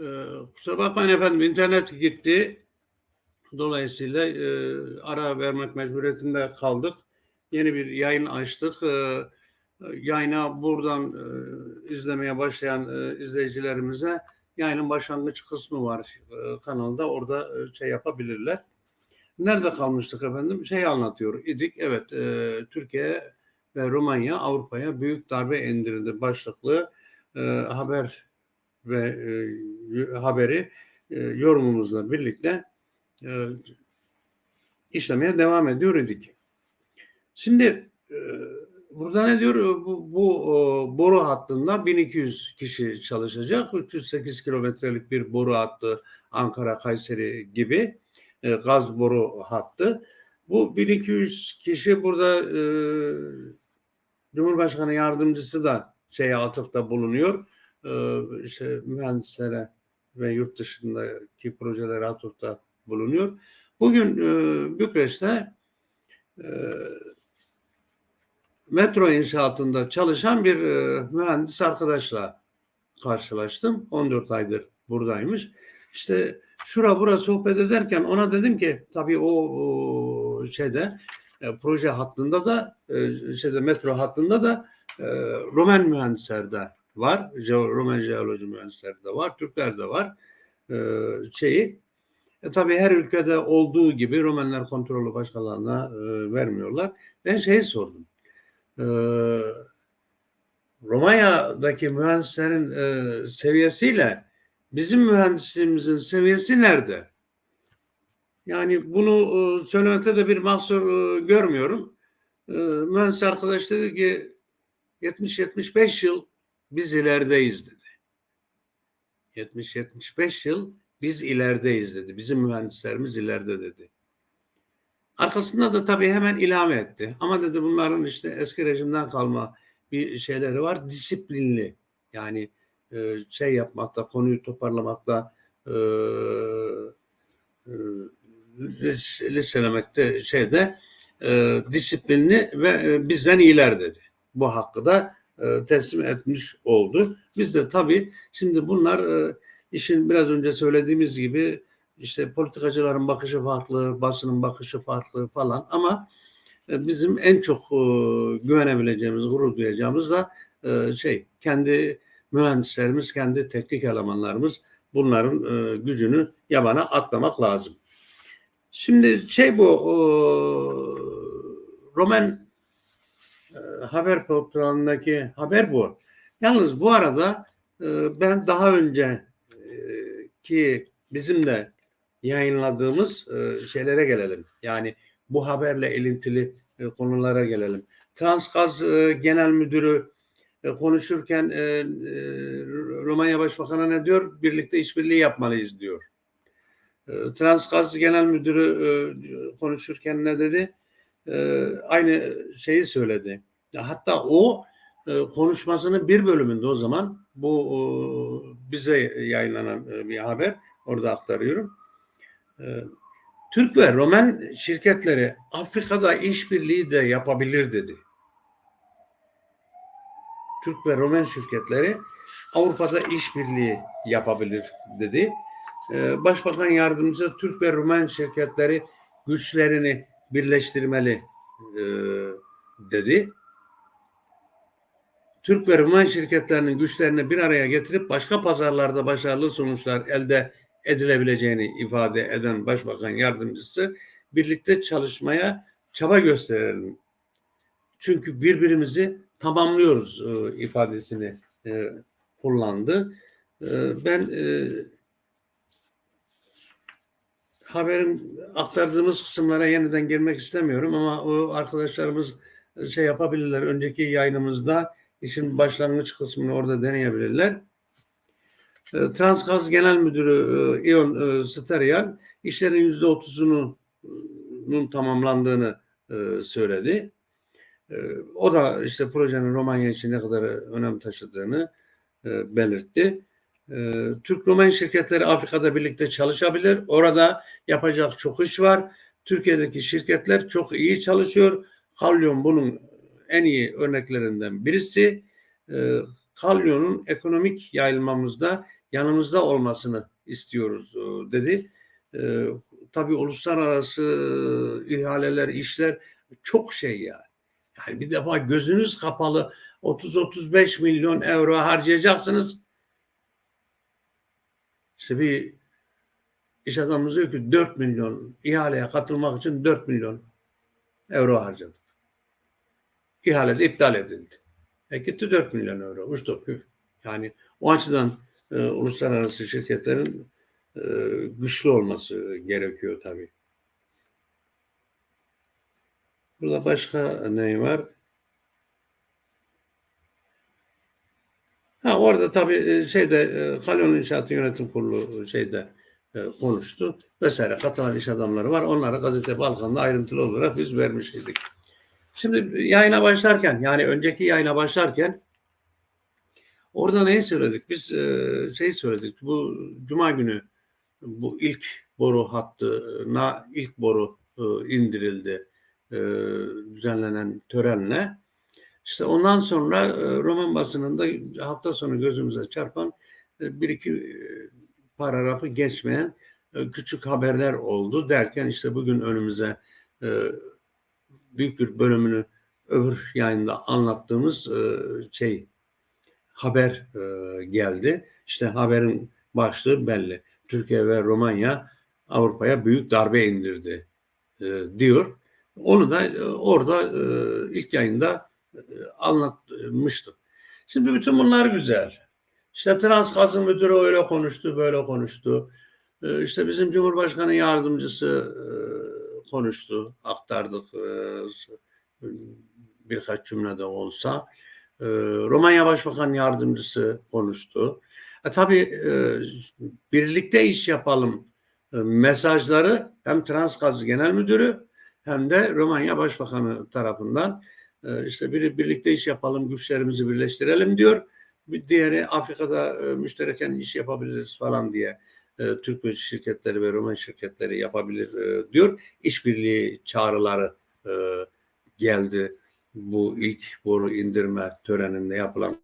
Ee, kusura bakmayın efendim internet gitti. Dolayısıyla e, ara vermek mecburiyetinde kaldık. Yeni bir yayın açtık. Ee, yayına buradan e, izlemeye başlayan e, izleyicilerimize yayının başlangıç kısmı var e, kanalda. Orada e, şey yapabilirler. Nerede kalmıştık efendim? Şey anlatıyor idik. Evet e, Türkiye ve Romanya Avrupa'ya büyük darbe indirdi başlıklı e, haber ve e, haberi e, yorumumuzla birlikte e, işlemeye devam ediyor idik. Şimdi e, burada ne diyor? Bu, bu e, boru hattında 1200 kişi çalışacak. 308 kilometrelik bir boru hattı Ankara, Kayseri gibi e, gaz boru hattı. Bu 1200 kişi burada e, Cumhurbaşkanı yardımcısı da şeye atıfta bulunuyor. E, işte mühendislere ve yurt dışındaki projelere atıfta bulunuyor. Bugün e, Bükreş'te e, metro inşaatında çalışan bir e, mühendis arkadaşla karşılaştım. 14 aydır buradaymış. İşte şura bura sohbet ederken ona dedim ki tabii o, şeyde proje hattında da şeyde metro hattında da e, Roman mühendisler de var. Jeo, Roman jeoloji mühendisleri de var. Türkler de var. E, şeyi e, tabii her ülkede olduğu gibi Romanlar kontrolü başkalarına e, vermiyorlar. Ben şeyi sordum. E, Romanya'daki mühendislerin e, seviyesiyle bizim mühendisliğimizin seviyesi nerede? Yani bunu e, söylemekte de bir mahsur e, görmüyorum. E, mühendis arkadaş dedi ki 70-75 yıl biz ilerideyiz dedi. 70-75 yıl biz ilerideyiz dedi. Bizim mühendislerimiz ileride dedi. Arkasında da tabii hemen ilave etti. Ama dedi bunların işte eski rejimden kalma bir şeyleri var. Disiplinli. Yani e, şey yapmakta, konuyu toparlamakta, e, e, şeyde e, disiplinli ve bizden iyiler dedi. Bu hakkı da e, teslim etmiş oldu. Biz de tabii şimdi bunlar e, işin biraz önce söylediğimiz gibi işte politikacıların bakışı farklı, basının bakışı farklı falan ama e, bizim en çok güvenebileceğimiz, gurur duyacağımız da şey kendi mühendislerimiz, kendi teknik elemanlarımız bunların gücünü yabana atlamak lazım. Şimdi şey bu Roman e, haber portalındaki haber bu. Yalnız bu arada e, ben daha önce e, ki bizim de yayınladığımız e, şeylere gelelim. Yani bu haberle ilintili e, konulara gelelim. Transgaz Genel Müdürü konuşurken Romanya Başbakanı ne diyor? Birlikte işbirliği yapmalıyız diyor. E, Transgaz Genel Müdürü konuşurken ne dedi? E, aynı şeyi söyledi. Hatta o e, konuşmasının bir bölümünde o zaman bu e, bize yayınlanan bir haber orada aktarıyorum. Türk ve Roman şirketleri Afrika'da işbirliği de yapabilir dedi. Türk ve Roman şirketleri Avrupa'da işbirliği yapabilir dedi. Başbakan yardımcısı Türk ve Roman şirketleri güçlerini birleştirmeli e, dedi. Türk ve Roman şirketlerinin güçlerini bir araya getirip başka pazarlarda başarılı sonuçlar elde edilebileceğini ifade eden Başbakan yardımcısı birlikte çalışmaya çaba gösterelim. Çünkü birbirimizi tamamlıyoruz e, ifadesini e, kullandı. E, ben e, haberin aktardığımız kısımlara yeniden girmek istemiyorum ama o arkadaşlarımız şey yapabilirler. Önceki yayınımızda işin başlangıç kısmını orada deneyebilirler. E, Transgaz Genel Müdürü e, İon e, Steryal işlerin yüzde otuzunun tamamlandığını e, söyledi. E, o da işte projenin Romanya için ne kadar önem taşıdığını e, belirtti. E, Türk-Roman şirketleri Afrika'da birlikte çalışabilir. Orada yapacak çok iş var. Türkiye'deki şirketler çok iyi çalışıyor. Kalyon bunun en iyi örneklerinden birisi. e, kalyonun ekonomik yayılmamızda yanımızda olmasını istiyoruz e, dedi. E, tabii uluslararası ihaleler, işler çok şey ya. Yani bir defa gözünüz kapalı 30-35 milyon euro harcayacaksınız. İşte bir iş adamımız diyor ki 4 milyon ihaleye katılmak için 4 milyon euro harcadık. İhale de iptal edildi. E gitti 4 milyon euro. Uçtu. Yani o açıdan e, uluslararası şirketlerin e, güçlü olması gerekiyor tabii. Burada başka ne var? Ha orada tabii e, şeyde e, Kalyon İnşaatı Yönetim Kurulu şeyde e, konuştu vesaire katılan iş adamları var. Onlara gazete Balkan'da ayrıntılı olarak biz vermiştik. Şimdi yayına başlarken yani önceki yayına başlarken orada neyi söyledik? Biz e, şey söyledik. Bu cuma günü bu ilk boru hattına ilk boru e, indirildi e, düzenlenen törenle. İşte ondan sonra e, roman basınında hafta sonu gözümüze çarpan e, bir iki e, paragrafı geçmeyen küçük haberler oldu derken işte bugün önümüze büyük bir bölümünü öbür yayında anlattığımız şey haber geldi. İşte haberin başlığı belli. Türkiye ve Romanya Avrupa'ya büyük darbe indirdi diyor. Onu da orada ilk yayında anlatmıştık. Şimdi bütün bunlar güzel. İşte Transgaz'ın müdürü öyle konuştu, böyle konuştu. E, işte bizim Cumhurbaşkanı yardımcısı e, konuştu, aktardık e, birkaç cümlede olsa. E, Romanya Başbakan Yardımcısı konuştu. E, tabii e, birlikte iş yapalım mesajları hem Transgaz Genel Müdürü hem de Romanya Başbakanı tarafından işte biri birlikte iş yapalım, güçlerimizi birleştirelim diyor. Bir diğeri Afrika'da e, müştereken iş yapabiliriz falan diye e, Türk şirketleri ve Roman şirketleri yapabilir e, diyor. İşbirliği çağrıları e, geldi bu ilk boru indirme töreninde yapılan